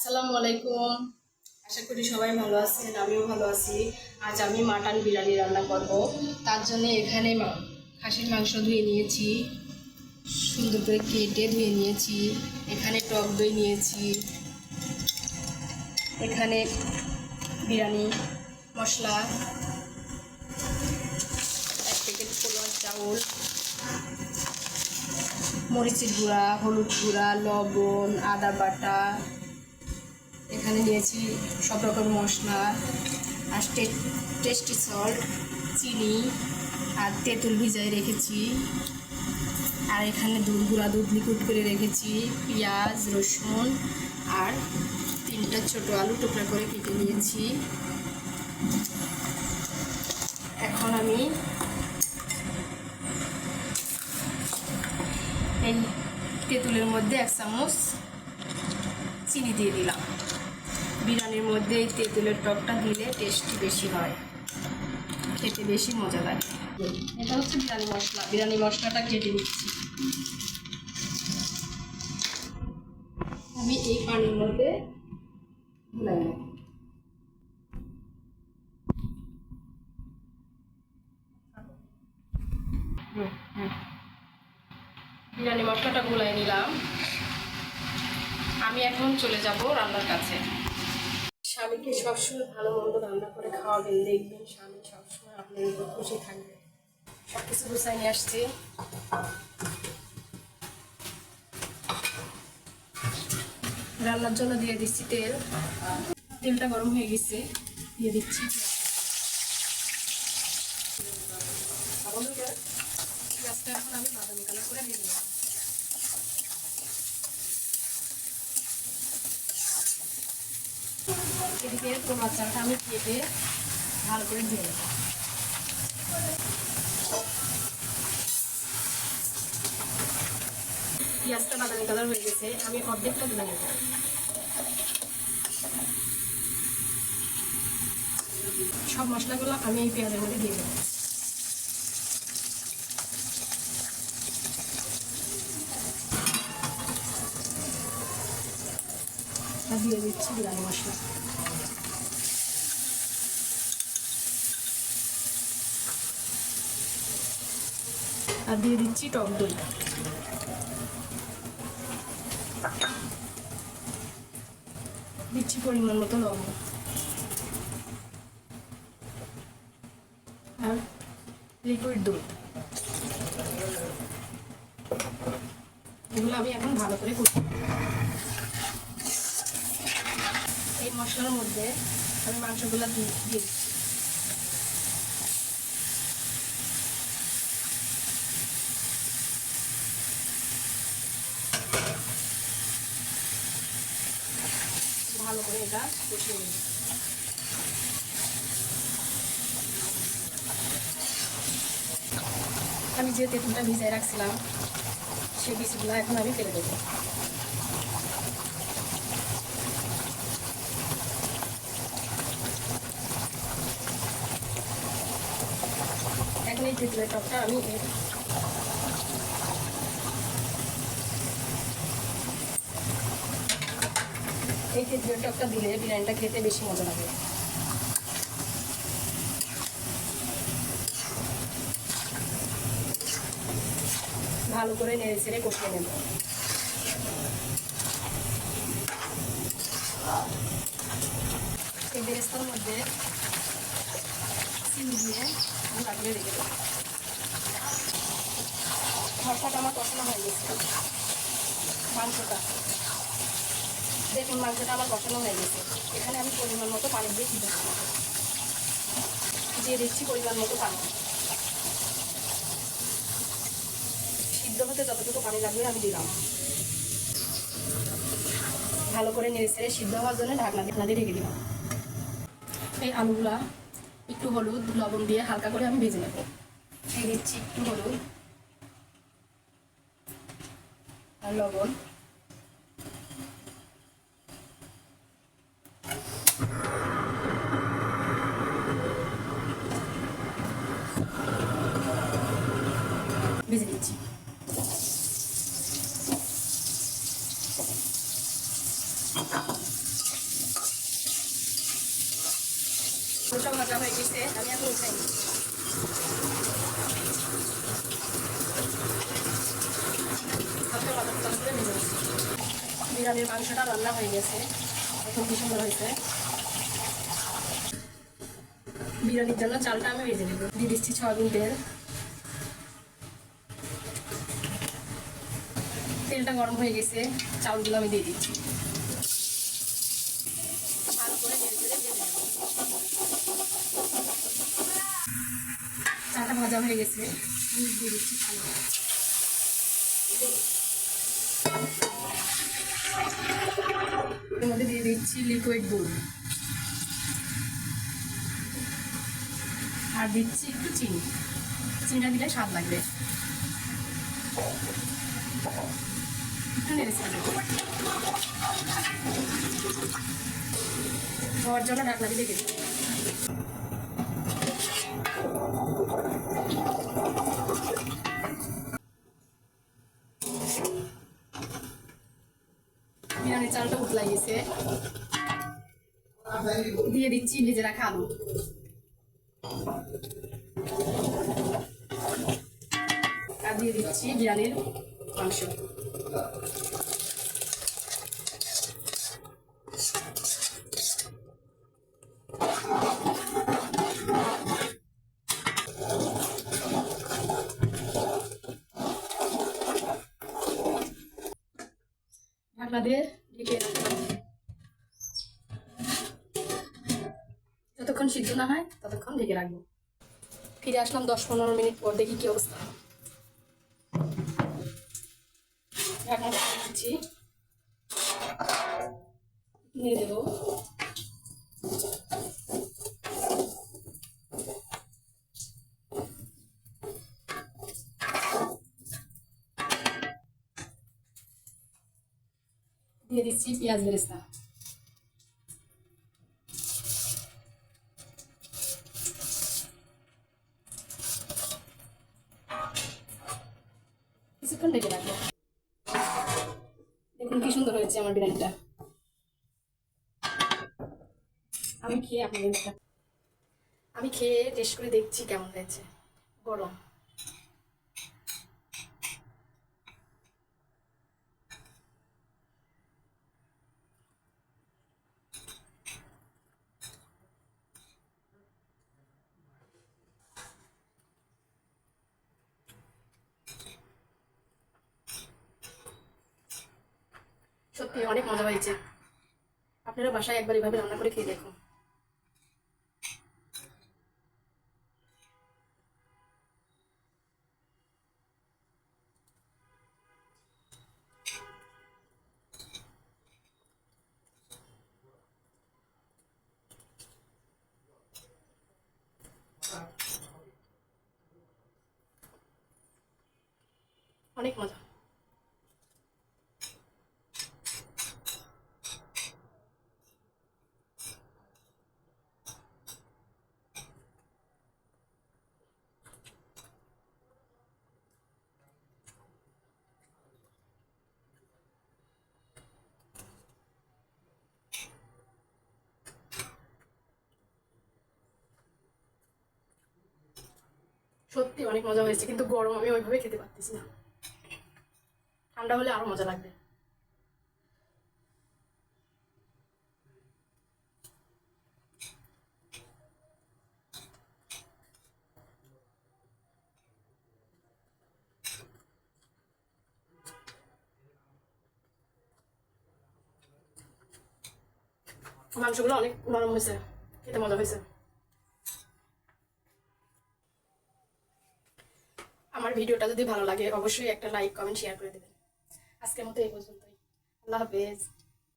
আসসালামু আলাইকুম। আশা করি সবাই ভালো আছেন, আমিও ভালো আছি। আজ আমি মাটন বিরিয়ানি রান্না করব। তার জন্য এখানে খাসির মাংস ধুয়ে নিয়েছি, সুন্দর করে কেটে ধুয়ে নিয়েছি, এখানে টক দই নিয়েছি, এখানে বিরিয়ানি মশলা, এক প্যাকেট পোলার চাউল, মরিচের গুঁড়া, হলুদ গুঁড়া, লবণ, আদা বাটা এখানে নিয়েছি সব রকম মশলা, আর টেস্টি সল্ট চিনি, আর তেঁতুল ভিজাই রেখেছি। আর এখানে দুধ গুঁড়া দুধ লিকুইড করে রেখেছি, পেঁয়াজ, রসুন, আর তিনটা ছোট আলু টুকরা করে কেটে নিয়েছি। এখন আমি এই তেঁতুলের মধ্যে এক চামচ চিনি দিয়ে দিলাম। বিরিয়ানির মধ্যে এই তেঁতুলের টকটা দিলে টেস্টি বেশি হয়। খেতে বেশি মজা লাগে। এটা হচ্ছে বিরিয়ানি মশলা। বিরিয়ানি মশলাটা কেটে নিচ্ছি। আমি এই পানির মধ্যে বিরিয়ানি মশলাটা গুলাই নিলাম। আমি এখন চলে যাব রান্নার কাছে। স্বামীকে সবসময় ভালো মন্দ রান্না করে খাওয়াবেন, দেখবেন স্বামী সবসময় আপনার উপর খুশি থাকবে। সব কিছু গুছাই নিয়ে আসছি। রান্নার জন্য দিয়ে দিচ্ছি তেল। তেলটা গরম হয়ে গেছে, দিয়ে দিচ্ছি। এখন আমি বাদামি কালার করে দিয়ে দিলাম এদিকে তোমার চালটা আমি কেটে ভালো করে ধুয়ে নেব। পেঁয়াজটা বাদামি কালার হয়ে গেছে, আমি অর্ধেকটা ধুয়ে নেব। সব মশলাগুলো আমি এই পেঁয়াজের মধ্যে দিয়ে দেবো। দিয়ে দিচ্ছি বিরিয়ানি মশলা। আর দিয়ে দিচ্ছি টক দই। দিচ্ছি পরিমাণ মতো লবণ। আর লিকুইড দুধ। এগুলো আমি এখন ভালো করে করছি এই মশলার মধ্যে আমি মাংসগুলো দিয়ে দিচ্ছি। ভালো করে এটা কষিয়ে নিই। আমি যে তেঁতুলটা ভিজায় রাখছিলাম, সেই বীজগুলো এখন আমি ফেলে দেবো। এখন এই তেঁতুলের টকটা আমি এই তেঁতুলের টকটা দিলে বিরিয়ানিটা খেতে বেশি মজা লাগে। ভালো করে নেড়ে ছেড়ে কষিয়ে নেব। এই মধ্যে চিনি দিয়ে রেখে দেবো। মশলাটা আমার কষানো হয়ে গেছে। মাংসটা। দেখুন মাংসটা আমার কষানো হয়ে গেছে। এখানে আমি পরিমাণ মতো পানি দিয়ে সিদ্ধ দিয়ে দিচ্ছি পরিমাণ মতো পানি। সিদ্ধ হতে যতটুকু পানি লাগবে আমি দিলাম। ভালো করে নেড়ে ছেড়ে সিদ্ধ হওয়ার জন্য ঢাকনা ঢাকনা দিয়ে রেখে দিলাম। এই আলুগুলা একটু হলুদ, লবণ দিয়ে হালকা করে আমি ভেজে নেব। দিয়ে দিচ্ছি একটু হলুদ আর লবণ। ভেজে নিচ্ছি ওটা ভাজা হয়ে গেছে। আমি এখন মাংসটা রান্না হয়ে গেছে এখন হয়েছে? বিরিয়ানির জন্য চালটা আমি ভেজে নেব। দিয়ে দিচ্ছি দিন তেল। তেলটা গরম হয়ে গেছে, চাউলগুলো আমি দিয়ে দিচ্ছি। ভালো ভেজে চালটা হয়ে গেছে দিয়ে দিচ্ছি চাল এর মধ্যে দিয়ে দিচ্ছি লিকুইড দুধ আর দিচ্ছি একটু চিনি। চিনিটা দিলে স্বাদ লাগবে। একটু নেড়ে চেড়ে দেবো। জন্য ঢাকনা দিয়ে চালটা উতলাই গেছে। দিয়ে দিচ্ছি ভেজে রাখা আলু। আর দিয়ে দিচ্ছি বিরিয়ানির মাংস। ঢাকনা দিয়ে ঢেকে যতক্ষণ সিদ্ধ না হয়, ততক্ষণ ঢেকে রাখব। ফিরে আসলাম দশ পনেরো মিনিট পর, দেখি কি অবস্থা। ঢাকনা খুলে দিচ্ছি নিয়ে দেবো। দিয়ে দিচ্ছি পেঁয়াজ বেরেস্তা। কিছুক্ষণ ঢেকে রাখব কি সুন্দর হয়েছে আমার বিরিয়ানিটা? আমি খেয়ে আপনি আমি খেয়ে টেস্ট করে দেখছি কেমন হয়েছে। গরম। সত্যি অনেক মজা হয়েছে। আপনারা বাসায় একবার এভাবে রান্না করে খেয়ে দেখুন। অনেক মজা। সত্যি অনেক মজা হয়েছে, কিন্তু গরম আমি ওইভাবে খেতে পারতেছি না। ঠান্ডা হলে আরও মজা লাগবে। মাংসগুলো অনেক নরম হয়েছে, খেতে মজা হয়েছে আমার ভিডিওটা যদি ভালো লাগে, অবশ্যই একটা লাইক কমেন্ট শেয়ার করে দেবেন। আজকের মতো এই পর্যন্তই। আল্লাহ হাফেজ।